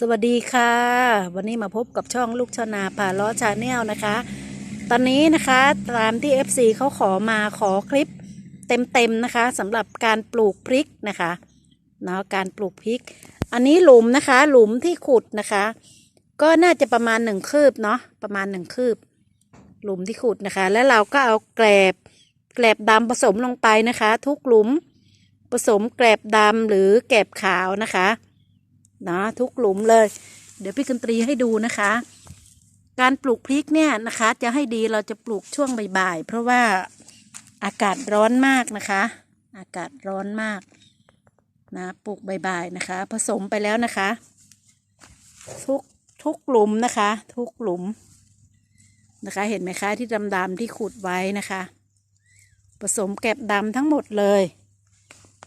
สวัสดีค่ะ วันนี้มาพบกับช่องลูกชนาป่าล้อชาแนลนะคะ ตอนนี้นะคะตามที่ FC เขาขอมาขอคลิปเต็มๆนะคะสำหรับการปลูกพริกนะคะเนาะการปลูกพริก อันนี้หลุมนะคะ หลุมที่ขุดนะคะ ก็น่าจะประมาณหนึ่งคืบเนาะประมาณหนึ่งคืบ หลุมที่ขุดนะคะ แล้วเราก็เอาแกลบแกลบดำผสมลงไปนะคะ ทุกหลุมผสมแกลบดำหรือแกลบขาวนะคะ นะทุกหลุมเลย เดี๋ยวพี่กันตรีให้ดูนะคะ การปลูกพริกเนี่ยนะคะ จะให้ดีเราจะปลูกช่วงบ่ายๆเพราะว่าอากาศร้อนมากนะคะ อากาศร้อนมากนะปลูกบ่ายๆนะคะ ผสมไปแล้วนะคะ ทุกทุกหลุมนะคะ ทุกหลุมนะคะ เห็นไหมคะที่ดำๆที่ขุดไว้นะคะ ผสมแกบดำทั้งหมดเลย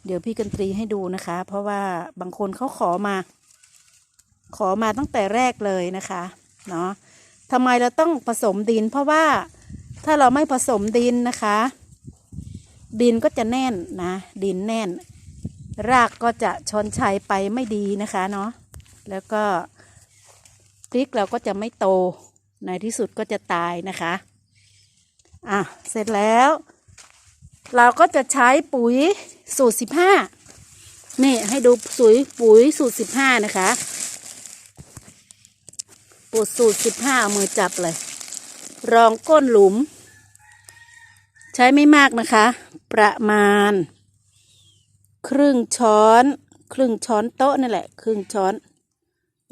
เดี๋ยวพี่กันตรีให้ดูนะคะ เพราะว่าบางคนเขาขอมา ขอมาตั้งแต่แรกเลยนะคะเนาะทำไมเราต้องผสมดิน เพราะว่าถ้าเราไม่ผสมดินนะคะ ดินก็จะแน่นนะ ดินแน่น รากก็จะชนชัยไปไม่ดีนะคะเนาะแล้วก็พริกเราก็จะไม่โตในที่สุดก็จะตายนะคะอะเสร็จแล้ว เราก็จะใช้ปุ๋ยสูตรสิบห้านี่ให้ดูสุยปุ๋ยสูตรสิบห้านะคะ ปุ๋ยสูตรสิบห้ามือจับเลย รองก้นหลุม ใช้ไม่มากนะคะ ประมาณ ครึ่งช้อน ครึ่งช้อนโต๊ะนั่นแหละ ครึ่งช้อน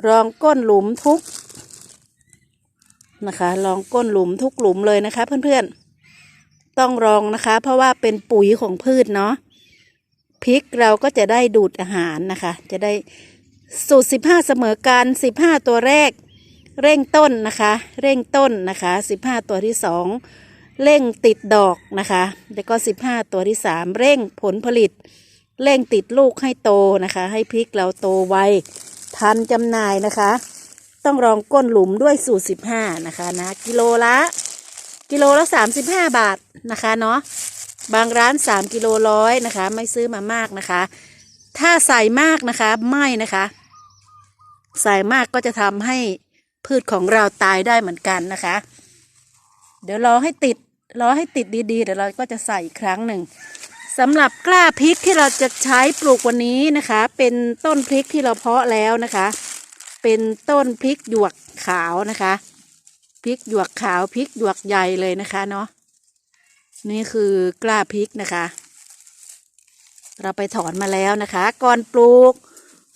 รองก้นหลุมทุกนะคะรองก้นหลุมทุกหลุมเลยนะคะ เพื่อนๆ ต้องรองนะคะ เพราะว่าเป็นปุ๋ยของพืชเนาะพริกเราก็จะได้ดูดอาหารนะคะ จะได้สูตรสิบห้าเสมอกันสิบห้าตัวแรก เร่งต้นนะคะ เร่งต้นนะคะสิบห้าตัวที่สองเร่งติดดอกนะคะ แล้วก็สิบห้าตัวที่สามเร่งผลผลิต เร่งติดลูกให้โตนะคะ ให้พริกเราโตไวทันจำหน่ายนะคะ ต้องรองก้นหลุมด้วยสูตรสิบห้านะคะนะกิโลละกิโลละสามสิบห้าบาทนะคะเนาะบางร้านสามกิโลร้อยนะคะ ไม่ซื้อมามากนะคะ ถ้าใส่มากนะคะไม่นะคะ ใส่มากก็จะทำให้ พืชของเราตายได้เหมือนกันนะคะ เดี๋ยวรอให้ติดรอให้ติดดีๆเดี๋ยวเราก็จะใส่อีกครั้งหนึ่งสำหรับกล้าพริกที่เราจะใช้ปลูกวันนี้นะคะ เป็นต้นพริกที่เราเพาะแล้วนะคะ เป็นต้นพริกหยวกขาวนะคะพริกหยวกขาวพริกหยวกใหญ่เลยนะคะเนาะนี่คือกล้าพริกนะคะ เราไปถอนมาแล้วนะคะ ก่อนปลูก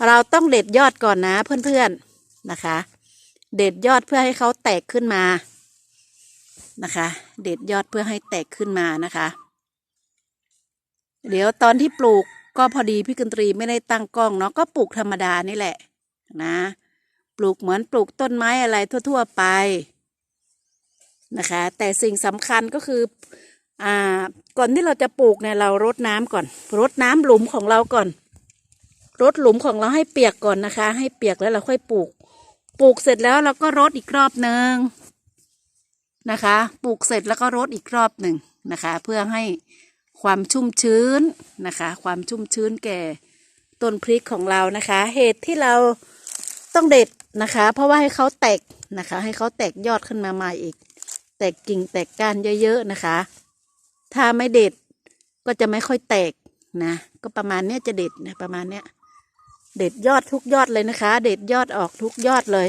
เราต้องเด็ดยอดก่อนนะเพื่อนๆนะคะ เด็ดยอดเพื่อให้เขาแตกขึ้นมานะคะ เด็ดยอดเพื่อให้แตกขึ้นมานะคะ เดี๋ยวตอนที่ปลูกก็พอดีพี่กันตรีไม่ได้ตั้งกล้องเนาะก็ปลูกธรรมดานี่แหละนะปลูกเหมือนปลูกต้นไม้อะไรทั่ว ๆไปนะคะ แต่สิ่งสำคัญก็คืออ่าก่อนที่เราจะปลูกเนี่ยเรารดน้ำก่อนรดน้ำหลุมของเราก่อนรดหลุมของเราให้เปียกก่อนนะคะ ให้เปียกแล้วเราค่อยปลูก ปลูกเสร็จแล้วเราก็รดอีกรอบหนึ่งนะคะ ปลูกเสร็จแล้วก็รดอีกรอบหนึ่งนะคะ เพื่อให้ความชุ่มชื้นนะคะ ความชุ่มชื้นแก่ต้นพริกของเรานะคะ เหตุที่เราต้องเด็ดนะคะ เพราะว่าให้เขาแตกนะคะ ให้เขาแตกยอดขึ้นมาใหม่อีก แตกกิ่งแตกก้านเยอะๆนะคะ ถ้าไม่เด็ดก็จะไม่ค่อยแตกนะ ก็ประมาณเนี้ยจะเด็ดนะประมาณเนี้ย เด็ดยอดทุกยอดเลยนะคะ เด็ดยอดออกทุกยอดเลย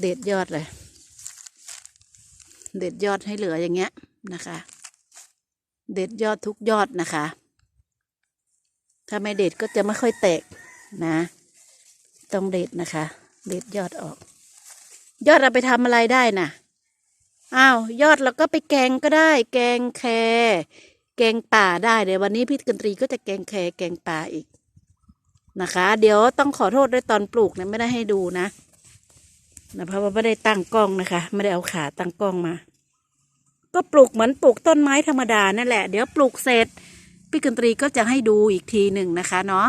เด็ดยอดเลย เด็ดยอดให้เหลืออย่างเงี้ยนะคะ เด็ดยอดทุกยอดนะคะ ถ้าไม่เด็ดก็จะไม่ค่อยแตกนะ ต้องเด็ดนะคะ เด็ดยอดออก ยอดเราไปทำอะไรได้น่ะอ้าวยอดเราก็ไปแกงก็ได้ แกงแคร แกงป่าได้เดี๋ยววันนี้พี่กันตรีก็จะแกงแครแกงป่าอีกนะคะ เดี๋ยวต้องขอโทษด้วยตอนปลูกเนี่ยไม่ได้ให้ดูนะนะเพราะว่าไม่ได้ตั้งกล้องนะคะ ไม่ได้เอาขาตั้งกล้องมา ก็ปลูกเหมือนปลูกต้นไม้ธรรมดานั่นแหละ เดี๋ยวปลูกเสร็จพี่กันตรีก็จะให้ดูอีกทีหนึ่งนะคะเนาะ